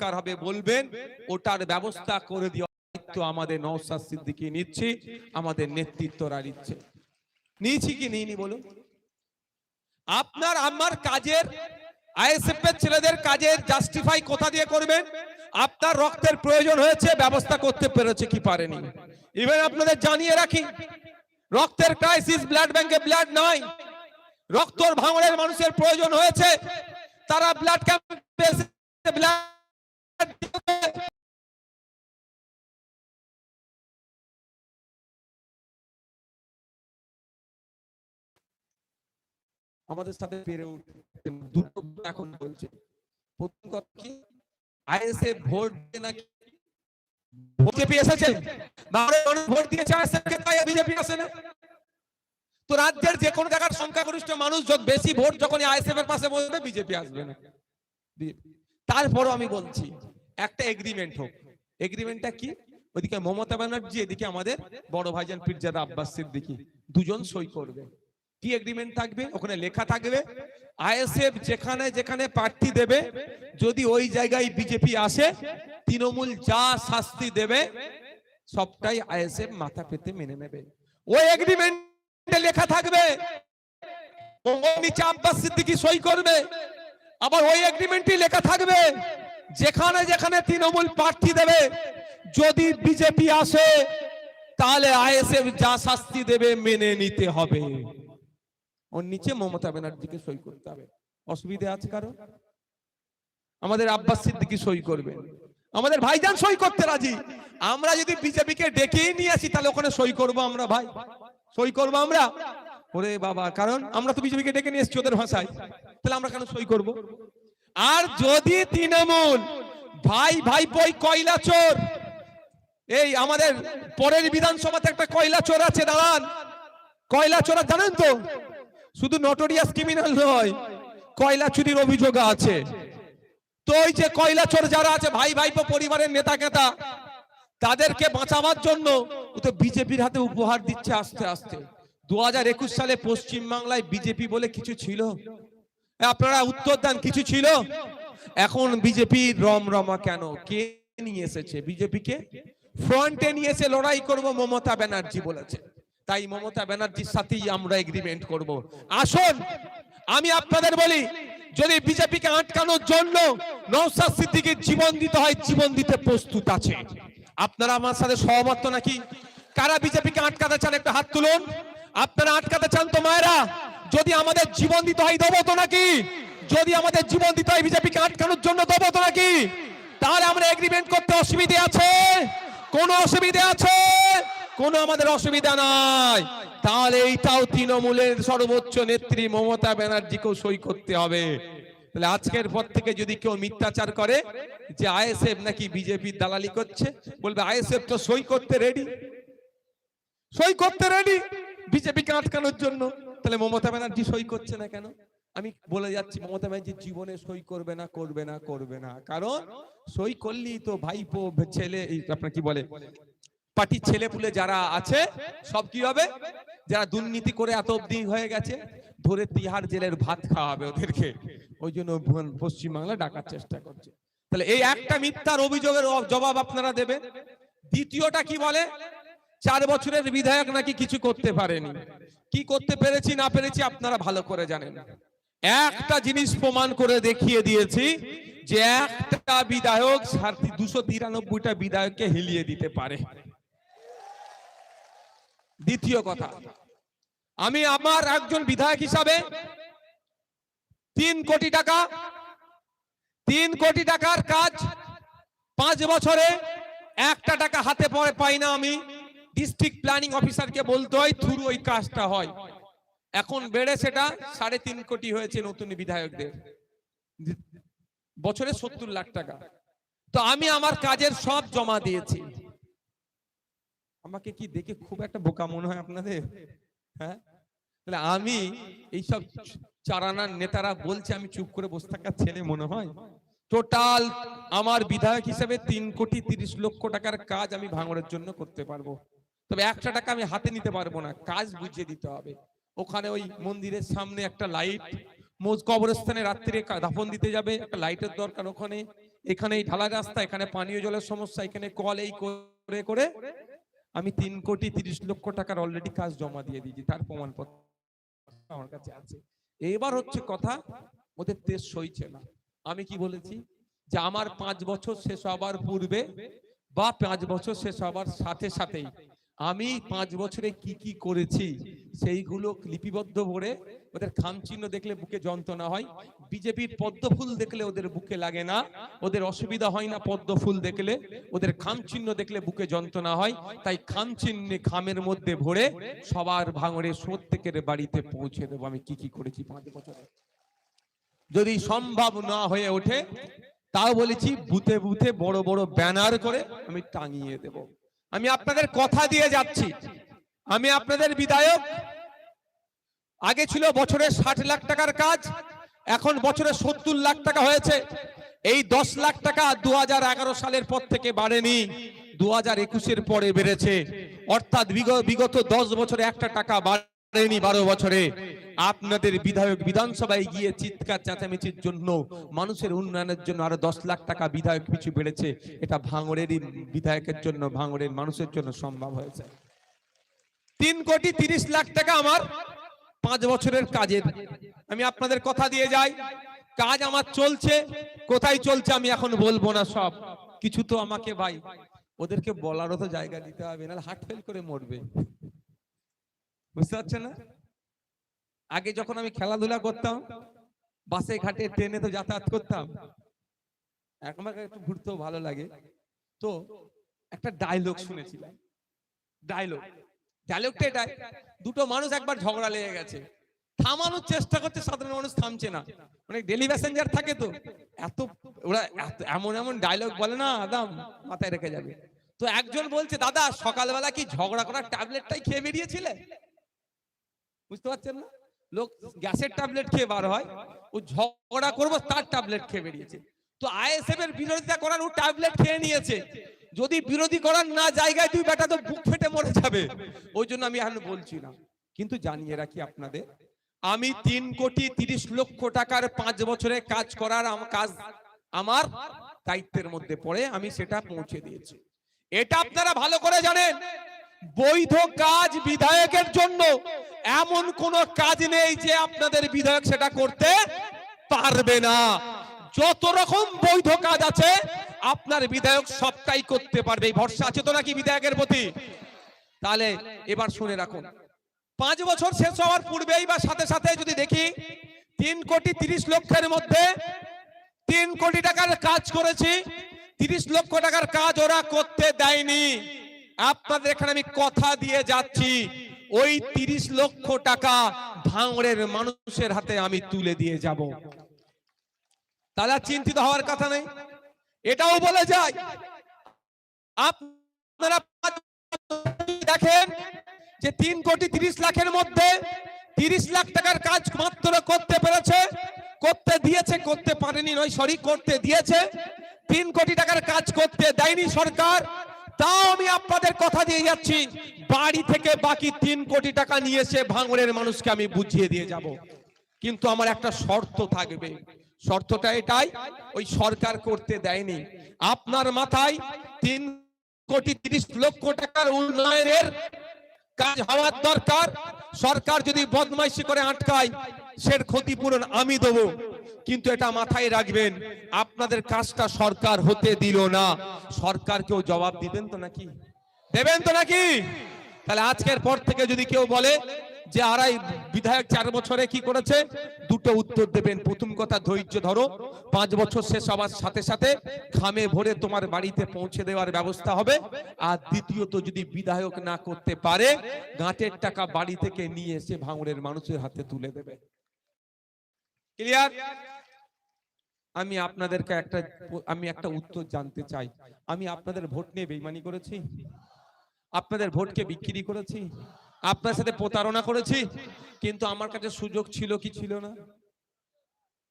দরকার হবে বলবেন, ওটার ব্যবস্থা করে দায়িত্ব আমাদের নওসাদ সিদ্দিকি নিচ্ছি, আমাদের নেতৃত্বরা নিচ্ছে। নিয়েছি কি নিইনি বলুন? আপনার, আমার কাজের, আইএসএফ এর ছেলেদের কাজের জাস্টিফাই কোথা দিয়ে করবেন? আপনার রক্তের প্রয়োজন হয়েছে, ব্যবস্থা করতে পেরেছে কি পারেনি? ইভেন আপনাদের জানিয়ে রাখি, রক্তের ক্রাইসিস ব্লাড ব্যাংকে ব্লাড নাই। রক্তর ভাঙড়ের মানুষের প্রয়োজন হয়েছে, তারা ব্লাড ক্যাম্পে ব্লাড আমাদের সাথে পেরে উঠতে দুটো এখন বলছে প্রথম কথা কি? আইএসএফ ভোট দিয়ে নাকি বিজেপি এসেছে বাংলার মানুষ ভোট দিয়েছে আইএসএফ তাই বিজেপি আসে না। তো রাজ্যের যে কোনো জায়গার সংখ্যাগরিষ্ঠ মানুষ যখন বেশি ভোট যখন আইএসএফ এর পাশে বসবে, বিজেপি আসবে না। তারপরও আমি বলছি, একটা এগ্রিমেন্ট হোক। এগ্রিমেন্টটা কি? ওইদিকে মমতা ব্যানার্জি, এদিকে আমাদের বড় ভাইজান পিরজাদা আব্বাস সিদ্দিকী। দুজন সই করবে। কি এগ্রিমেন্ট থাকবে? ওখানে লেখা থাকবে, আইএসএফ যেখানে যেখানে প্রার্থী দেবে, যদি ওই জায়গায় বিজেপি আসে, তৃণমূল যা শাস্তি দেবে, সবটাই আইএসএফ মাথা পেতে মেনে নেবে। ওই এগ্রিমেন্টে লেখা থাকবে সই করবে, আবার ওই এগ্রিমেন্টই লেখা থাকবে, যেখানে যেখানে তৃণমূল প্রার্থী দেবে, যদি বিজেপি আসে, তাহলে আইএসএফ যা শাস্তি দেবে মেনে নিতে হবে। ওর নিচে মমতা ব্যানার্জিকে সই করতে হবে। অসুবিধে আছে কারও আমাদের আব্বাস সিদ্দিকি সই করবে আমাদের ভাইজান সই করতে রাজি। আমরা যদি বিজেপিকে ডেকে নিয়ে আসি, তাহলে ওখানে সই করব আমরা ভাই। সই করব আমরা? ওরে বাবা, কারণ আমরা তো বিজেপিকে ডেকে নিয়ে এসেছি ওদের ভাষায়। তাহলে আমরা কেন সই করব? আর যদি তৃণমূল, ভাই ভাই বই কয়লা চোর, এই আমাদের পরের বিধানসভাতে একটা কয়লা চোর আছে, দাঁড়ান। কয়লা চোরা জানেন তো? শুধু নটোরিয়াস ক্রিমিনাল নয়, কয়লা চুরির অভিযোগ আছে। তো ওই যে কয়লা চোর যারা আছে, ভাই, ভাইপো, পরিবারের নেতা কেতা, তাদেরকে বাঁচাবার জন্য বিজেপির হাতে উপহার দিচ্ছে আস্তে আস্তে। দু সালে পশ্চিম বাংলায় বিজেপি বলে কিছু ছিল? আপনারা উত্তর দেন, কিছু ছিল? এখন বিজেপির রমরমা কেন? কে নিয়ে এসেছে? বিজেপিকে ফ্রন্টে নিয়ে এসে লড়াই করব মমতা ব্যানার্জি বলেছে। তাই মমতা ব্যানার্জির সাথেই আমরা এগ্রিমেন্ট করব। আসুন, আমি আপনাদের বলি, যদি বিজেপিকে আটকানোর জন্য নৌসাদ সিদ্দিকীর জীবন দিতে হয়, জীবন দিতে প্রস্তুত আছে। আপনারা আমার সাথে সহমত নাকি? কারা বিজেপিকে আটকাতে চান একটা হাত তুলুন। আপনারা আটকাতে চান তো মায়েরা, যদি আমাদের জীবন দিতে হয় দেবো তো নাকি? যদি আমাদের জীবন দিতে হয় বিজেপিকে আটকানোর জন্য দেবো তো নাকি? তাহলে আমরা এগ্রিমেন্ট করতে অসুবিধে আছে? কোনো অসুবিধে আছে? কোনো আমাদের অসুবিধা নাই। তাহলে এইটাও তৃণমূলের সর্বোচ্চ নেত্রী মমতা ব্যানার্জিকেও সই করতে হবে। তাহলে আজকের পর থেকে যদি কেউ মিথ্যাচার করে, যে আইএসএফ নাকি বিজেপির দালালি করছে, বলবে আইএসএফ তো সই করতে রেডি সই করতে রেডি বিজেপিকে আটকানোর জন্য। তাহলে মমতা ব্যানার্জি সই করছে না কেন? আমি বলে যাচ্ছি, মমতা ব্যানার্জি জীবনে সই করবে না করবে না করবে না। কারণ সই করলেই তো ভাইপো, ছেলে আপনার কি বলে? পার্টির ছেলে পুলে যারা আছে, সব কি হবে? যারা দুর্নীতি করে এত অব্দি হয়ে গেছে, ধরে তিহার জেলের ভাত খাওয়াবে ওদেরকে। ওই জন্য পশ্চিম বাংলা ডাকার চেষ্টা করছে। তাহলে এই একটা মিথ্যার অভিযোগের জবাব আপনারা দেবেন। দ্বিতীয়টা কি বলে? চার বছরের বিধায়ক নাকি কিছু করতে পারেনি। কি করতে পেরেছি, না পেরেছি আপনারা ভালো করে জানেন। একটা জিনিস প্রমাণ করে দেখিয়ে দিয়েছি, যে একটা বিধায়ক দুশো তিরানব্বইটা বিধায়ককে হিলিয়ে দিতে পারে। দ্বিতীয় কথা, আমি আমার একজন বিধায়ক হিসাবে তিন কোটি টাকা, তিন কোটি টাকার কাজ পাঁচ বছরে একটা টাকা হাতে পরে পাই না আমি। ডিস্ট্রিক্ট প্ল্যানিং অফিসারকে বলতে হয়, থ্রু ওই কাজটা হয়। এখন বেড়ে সেটা সাড়ে তিন কোটি হয়েছে নতুন বিধায়কদের। বছরে সত্তর লাখ টাকা। তো আমি আমার কাজের সব জমা দিয়েছি। আমাকে কি দেখে খুব একটা বোকা মনে হয় আপনাদের? হ্যাঁ? তাহলে আমি এইসব চারানার নেতারা বলছে আমি চুপ করে বসে থাকার ছেলে মনে হয়। টোটাল আমার বিধায়ক হিসেবে তিন কোটি তিরিশ লক্ষ টাকার কাজ আমি ভাঙড়ের জন্য করতে পারব। তবে একটা টাকা আমি হাতে নিতে পারব না, কাজ বুঝিয়ে দিতে হবে। ওখানে ওই মন্দিরের সামনে একটা লাইট মোজ কবরস্থানে রাত্রিরে দাফন দিতে যাবে, একটা লাইটের দরকার ওখানে। এখানে এই ঢালা রাস্তা, এখানে পানীয় জলের সমস্যা, এখানে কল এই করে করে আমি তিন কোটি তিরিশ লক্ষ টাকার অলরেডি কাজ জমা দিয়ে দিয়েছি, তার প্রমাণপত্র আমার কাছে আছে। এবার হচ্ছে কথা, ওদের তেজ সইছে না। আমি কি বলেছি? যে আমার পাঁচ বছর শেষ হবার পূর্বে বা পাঁচ বছর শেষ হবার সাথে সাথেই আমি পাঁচ বছরে কি কি করেছি, সেইগুলো লিপিবদ্ধ করে ওদের খামচিহ্ন দেখলে বুকে যন্ত্রণা হয়, বিজেপির পদ্ম ফুল দেখলে ওদের বুকে লাগে না, ওদের অসুবিধা হয় না পদ্ম ফুল দেখলে, ওদের খামচিহ্ন দেখলে বুকে যন্ত্রণা হয়, তাই খামচিহ্নে খামের মধ্যে ভরে সবার ভাঙড়ে প্রত্যেকের বাড়িতে পৌঁছে দেবো। আমি কি কি করেছি পাঁচ বছরে? যদি সম্ভব না হয়ে ওঠে, তাও বলেছি, বুথে বুথে বড় বড় ব্যানার করে আমি টাঙিয়ে দেব। আমি আপনাদের কথা দিয়ে যাচ্ছি। আমি আপনাদের বিধায়ক। আগে ছিল বছরে ষাট লাখ টাকার কাজ, এখন বছরে সত্তর লাখ টাকা হয়েছে। এই দশ লাখ টাকা দু হাজার এগারো সালের পর থেকে বাড়েনি দু হাজার একুশের পরে বেড়েছে। অর্থাৎ বিগ- বিগত দশ বছরে একটা টাকা বাড়েনি বারো বছরে। আপনাদের বিধায়ক বিধানসভায় গিয়ে চিৎকার, চেঁচামেচির জন্য, মানুষের উন্নয়নের জন্য আরও দশ লাখ টাকা বিধায়ক পিছু বেড়েছে। এটা ভাঙড়েরই বিধায়কের জন্য, ভাঙড়ের মানুষের জন্য সম্ভব হয়েছে। তিন কোটি তিরিশ লাখ টাকা আমার পাঁচ বছরের কাজের। আমি আপনাদের কথা দিয়ে যাই। কাজ আমার চলছে। কোথায় চলছে আমি এখন বলব না সব। কিছু তো আমাকে ভাই, ওদেরকে বলারও তো জায়গা দিতে হবে না হার্ট ফেল করে মরবে। বুঝতে পারছেন না? আগে যখন আমি খেলাধুলা করতাম, বাসে, ঘাটে, ট্রেনে তো যাতায়াত করতাম। একটু ঘুরতেও ভালো লাগে। তো একটা ডায়লগ শুনেছিলাম। ডায়লগ ডায়লগটা এটাই দুটো মানুষ একবার ঝগড়া লেগে গেছে। থামানোর চেষ্টা করছে, সাধারণ মানুষ থামছে না। মানে ডেলি প্যাসেঞ্জার থাকে তো। এত, ওরা এমন এমন ডায়লগ বলে না, আদাম, মাথায় রেখে যাবে। তো একজন বলছে, দাদা, সকালবেলা কি ঝগড়া করার ট্যাবলেটটাই খেয়ে বেরিয়েছিলে? বুঝতে পারছেন না? লোক গ্যাসের ট্যাবলেট খেয়ে বার হয়, ও ঝগড়া করব, তার ট্যাবলেট খেয়ে বেরিয়েছে। তো আইএসএফ এর বিরোধিতা করার ও ট্যাবলেট খেয়ে নিয়েছে। যদি বিরোধী করার না জায়গায় তুই বেটা তো বুক ফেটে মরে যাবে। ওই জন্য আমি এখন বলছি না। কিন্তু জানিয়ে রাখি আপনাদের, আমি তিন কোটি তিরিশ লক্ষ টাকার পাঁচ বছরে কাজ করার কাজ আমার দায়িত্বের মধ্যে পড়ে আমি সেটা পৌঁছে দিয়েছি। এটা আপনারা ভালো করে জানেন। বৈধ কাজ বিধায়কের জন্য এমন কোন কাজ নেই যে আপনাদের বিধায়ক সেটা করতে পারবে না। যত রকম বৈধ কাজ আছে, আপনার বিধায়ক সবটাই করতে পারবে। এই ভরসা আছে তো নাকি বিধায়কের প্রতি? তাহলে এবার শুনে রাখুন। পাঁচ বছর শেষ হওয়ার পূর্বেই বা সাথে সাথে যদি দেখি, তিন কোটি তিরিশ লক্ষের মধ্যে তিন কোটি টাকার কাজ করেছি, তিরিশ লক্ষ টাকার কাজ ওরা করতে দেয়নি। আপনাদের এখানে আমি কথা দিয়ে যাচ্ছি। ওই তিরিশ লক্ষ টাকা ভাঙড়ের মানুষের হাতে আমি তুলে দিয়ে যাব। তাহলে চিন্তিত হওয়ার কথা নেই এটাও বলে যায়, আপনারা দেখেন যে তিন কোটি তিরিশ লাখের মধ্যে তিরিশ লাখ টাকার কাজ মাত্র করতে পেরেছে, করতে দিয়েছে, করতে পারেনি নয়, সরি, করতে দিয়েছে। তিন কোটি টাকার কাজ করতে দেয়নি সরকার। তাও আমি আপনাদের কথা দিয়ে যাচ্ছি। বাড়ি থেকে বাকি তিন কোটি টাকা নিয়ে এসে ভাঙড়ের মানুষকে আমি বুঝিয়ে দিয়ে যাব। কিন্তু আমার একটা শর্ত থাকবে। শর্তটা এটাই, ওই সরকার করতে দেয়নি। আপনার মাথায় তিন কোটি তিরিশ লক্ষ টাকার উন্নয়নের কাজ হওয়ার দরকার। সরকার যদি বদমাইশি করে আটকায়, সের ক্ষতিপূরণ আমি দেব। কিন্তু এটা মাথায় রাখবেন, আপনাদের কাজটা সরকার হতে দিল না। সরকারকেও জবাব দিবেন তো নাকি? দেবেন তো নাকি? তাহলে আজকের পর থেকে যদি কেউ বলে যে আড়াই, বিধায়ক চার বছরে কি করেছে? দুটো উত্তর দেবেন। প্রথম কথা, ধৈর্য ধরো। পাঁচ বছর শেষ হওয়ার সাথে সাথে খামে ভরে তোমার বাড়িতে পৌঁছে দেওয়ার ব্যবস্থা হবে। আর দ্বিতীয়ত, যদি বিধায়ক না করতে পারে, গাঁটের টাকা বাড়ি থেকে নিয়ে এসে ভাঙড়ের মানুষের হাতে তুলে দেবে। ক্লিয়ার আমি আপনাদেরকে একটা আমি একটা উত্তর জানতে চাই। আমি আপনাদের ভোট নিয়ে বেইমানি করেছি। আপনাদের ভোটকে বিক্রি করেছি। আপনার সাথে প্রতারণা করেছি। কিন্তু আমার কাছে সুযোগ ছিল কি ছিল না?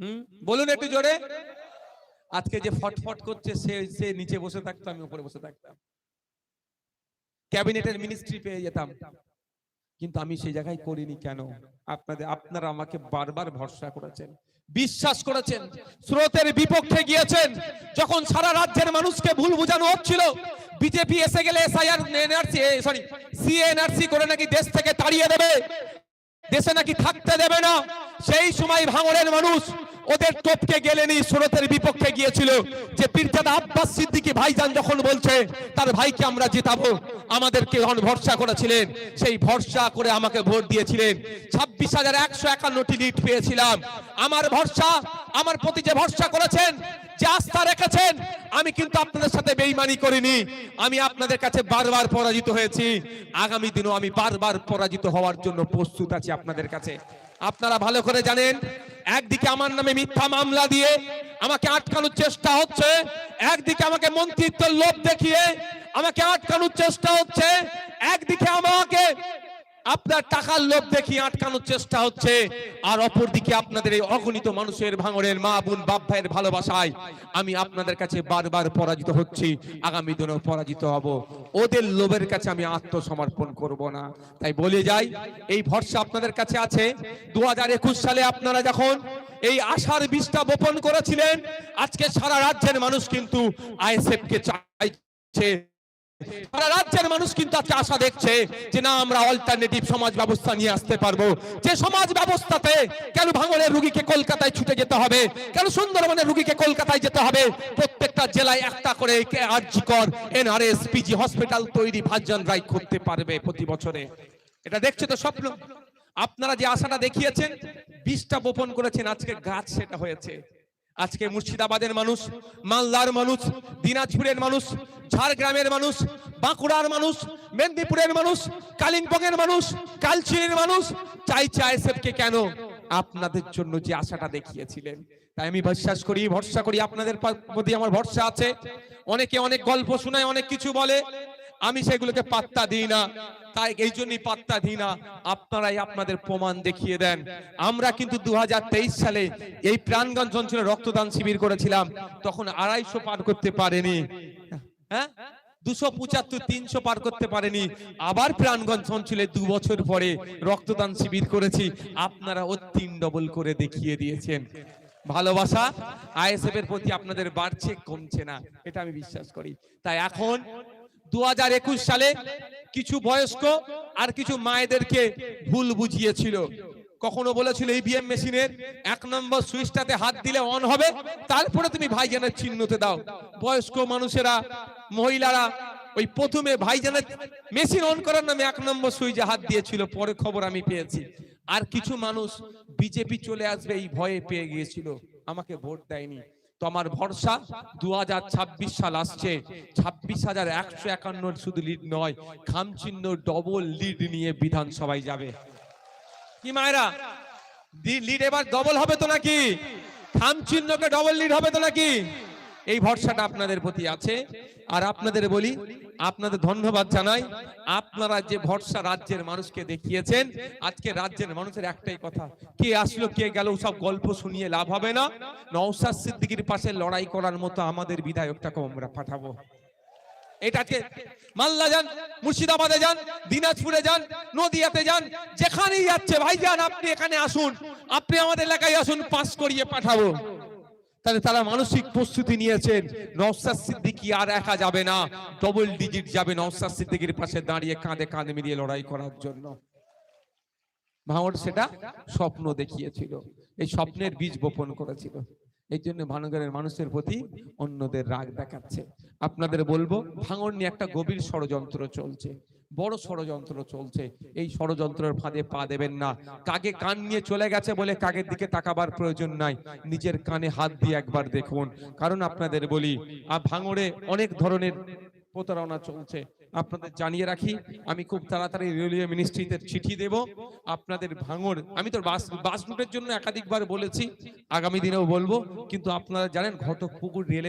হুম? বলুন একটু জোরে। আজকে যে ফটফট করছে, সে সে নিচে বসে থাকতো, আমি উপরে বসে থাকতাম। ক্যাবিনেটের মিনিস্ট্রি পেয়ে যেতাম। কিন্তু আমি সেই জায়গায় করিনি কেন? আপনাদের, আপনারা আমাকে বারবার ভরসা করেছেন। বিশ্বাস করেছেন। স্রোতের বিপক্ষে গিয়েছেন। যখন সারা রাজ্যের মানুষকে ভুল বোঝানো হচ্ছিল, বিজেপি এসে গেলে এসআইআর সরি সিএনআরসি করে নাকি দেশ থেকে তাড়িয়ে দেবে? দেশে নাকি থাকতে দেবে না? সেই সময় ভাঙড়ের মানুষ ওদের টপকে গেলেনি সুরতের বিপক্ষে গিয়েছিল। যে পীরজাদা আব্বাস সিদ্দিকী ভাইজান যখন বলছে, তার ভাইকে আমরা জেতাবো, আমাদেরকে ভরসা করেছিলেন, সেই ভরসা করে আমাকে ভোট দিয়েছিলেন। ছাব্বিশ হাজার একশো একান্নটি লিড পেয়েছিলাম। আমার ভরসা, আমার প্রতি যে ভরসা করেছেন, যে আস্থা রেখেছেন, আমি কিন্তু আপনাদের সাথে বেইমানি করিনি। আমি আপনাদের কাছে বারবার পরাজিত হয়েছি। আগামী দিনও আমি বারবার পরাজিত হওয়ার জন্য প্রস্তুত আছি আপনাদের কাছে। আপনারা ভালো করে জানেন, একদিকে আমার নামে মিথ্যা মামলা দিয়ে আমাকে আটকানোর চেষ্টা হচ্ছে, একদিকে আমাকে মন্ত্রিত্বের লোভ দেখিয়ে আমাকে আটকানোর চেষ্টা হচ্ছে, একদিকে আমাকে আপনার টাকার লোভ দেখিয়ে আটকানোর চেষ্টা হচ্ছে। আর অপরদিকে আপনাদের এই অগণিত মানুষের ভাঙড়ের মা বোন, বাপ ভাইয়ের ভালোবাসায় আমি আপনাদের কাছে বারবার পরাজিত হচ্ছি। আগামী দিনেও পরাজিত হব। ওদের লোভের কাছে আমি আত্মসমর্পণ করব না। তাই বলে যাই, এই ভরসা আপনাদের কাছে আছে। দু হাজার একুশ সালে আপনারা যখন এই আশার বীজটা বপন করেছিলেন, আজকে সারা রাজ্যের মানুষ কিন্তু আইএসএফ কে চাইছে। সারা রাজ্যের মানুষ কিন্তু আজকে আশা দেখছে যে না, আমরা অল্টারনেটিভ সমাজ ব্যবস্থা নিয়ে আসতে পারব। যে সমাজ ব্যবস্থাতে কেন রুগীকে কলকাতায় ছুটে যেতে হবে? কেন সুন্দরবনের রুগীকে কলকাতায় যেতে হবে? প্রত্যেকটা জেলায় একটা করে আরজিকর এনআরএস, পিজি হসপিটাল তৈরি ভাজন রায় করতে পারবে প্রতি বছরে। এটা দেখছে তো স্বপ্ন? আপনারা যে আশাটা দেখিয়েছেন বীজটা বপন করেছেন, আজকে গাছ সেটা হয়েছে। আজকে মুর্শিদাবাদের মানুষ, মালদার মানুষ, দিনাজপুরের মানুষ, ঝাড়গ্রামের মানুষ, বাঁকুড়ার মানুষ, মেদিনীপুরের মানুষ, কালিম্পংয়ের মানুষ, কালচিনির মানুষ চাইছে আইএসএফকে কেন? আপনাদের জন্য যে আশাটা দেখিয়েছিলেন। তাই আমি বিশ্বাস করি, ভরসা করি, আপনাদের প্রতি আমার ভরসা আছে। অনেকে অনেক গল্প শোনায়, অনেক কিছু বলে। আমি সেগুলোকে পাত্তা দিই না। তাই এই জন্যই পাত্তা দিই না। আপনারাই আপনাদের প্রমাণ দেখিয়ে দেন। আমরা কিন্তু দু সালে এই প্রাণগঞ্জ অঞ্চলে রক্তদান শিবির করেছিলাম। তখন আড়াইশো পার করতে পারেনি। হ্যাঁ? দুশো পঁচাত্তর, তিনশো পার করতে পারেনি। আবার প্রাণগঞ্জ অঞ্চলে দু বছর পরে রক্তদান শিবির করেছি। আপনারা ও তিন ডবল করে দেখিয়ে দিয়েছেন। ভালোবাসা আইএসএফ এর প্রতি আপনাদের বাড়ছে, কমছে না। এটা আমি বিশ্বাস করি। তাই এখন দু হাজার একুশ সালে কিছু বয়স্ক আর কিছু মায়েদেরকে ভুল বুঝিয়েছিল। কখনো বলেছিল ইভিএম মেশিনের এক নম্বর সুইচটাতে হাত দিলে অন হবে, তারপরে তুমি ভাইজানের চিহ্নতে দাও। বয়স্ক মানুষেরা, মহিলারা, ওই প্রথমে ভাইজানের মেশিন অন করার নামে এক নম্বর সুইচে হাত দিয়েছিল, পরে খবর আমি পেয়েছি। আর কিছু মানুষ বিজেপি চলে আসবে এই ভয়ে পেয়ে গিয়েছিল। আমাকে ভোট দেয়নি। তো আমার ভরসা দু হাজার ছাব্বিশ সাল আসছে। ছাব্বিশ হাজার একশো একান্ন শুধু লিড নয়, খামচিহ্ন ডবল লিড নিয়ে বিধানসভায় যাবে। কি মায়েরা? লিড এবার ডবল হবে তো নাকি? খামচিহ্নকে ডবল লিড হবে তো নাকি? এই ভরসাটা আপনাদের প্রতি আছে। আর আপনাদের বলি আপনাদের ধন্যবাদ জানাই। আপনারা যে ভরসা রাজ্যের মানুষকে দেখিয়েছেন, আজকে রাজ্যের মানুষের একটাই কথা, কে আসলো, কে গেল সব গল্প শুনিয়ে লাভ হবে না। নওসাদ সিদ্দিকির পাশে লড়াই করার মতো আমাদের বিধায়কটাকে আমরা পাঠাবো। এটাকে মাল্লা যান, মুর্শিদাবাদে যান, দিনাজপুরে যান, নদিয়াতে যান, যেখানেই যাচ্ছে, ভাইজান, আপনি এখানে আসুন। আপনি আমাদের এলাকায় আসুন, পাস করিয়ে পাঠাবো। তাহলে তারা মানসিক প্রস্তুতি নিয়েছেন। নওসাদ সিদ্দিকি আর একা যাবে না। ডবল ডিজিট যাবে নওসাদ সিদ্দিকির পাশে দাঁড়িয়ে কাঁধে কাঁধে মিলিয়ে লড়াই করার জন্য। ভাঙড় সেটা স্বপ্ন দেখিয়েছিল। এই স্বপ্নের বীজ বপন করেছিল। এই জন্য ভানগরের মানুষের প্রতি অন্যদের রাগ দেখাচ্ছে। আপনাদের বলব, ভাঙড় নিয়ে একটা গভীর ষড়যন্ত্র চলছে। বড় ষড়যন্ত্র চলছে। এই ষড়যন্ত্রের ফাঁদে পা দেবেন না। কাকে কান নিয়ে চলে গেছে বলে কাকের দিকে তাকাবার প্রয়োজন নাই। নিজের কানে হাত দিয়ে একবার দেখুন। কারণ আপনাদের বলি আর ভাঙড়ে অনেক ধরনের প্রতারণা চলছে। আপনাদের জানিয়ে রাখি, আমি খুব তাড়াতাড়ি রেলওয়ে মিনিস্ট্রিতে চিঠি দেব। আপনাদের ভাঙড়, আমি তো বাস বাস রুটের জন্য একাধিকবার বলেছি, আগামী দিনেও বলব। কিন্তু আপনারা জানেন ঘটকপুকুর রেলের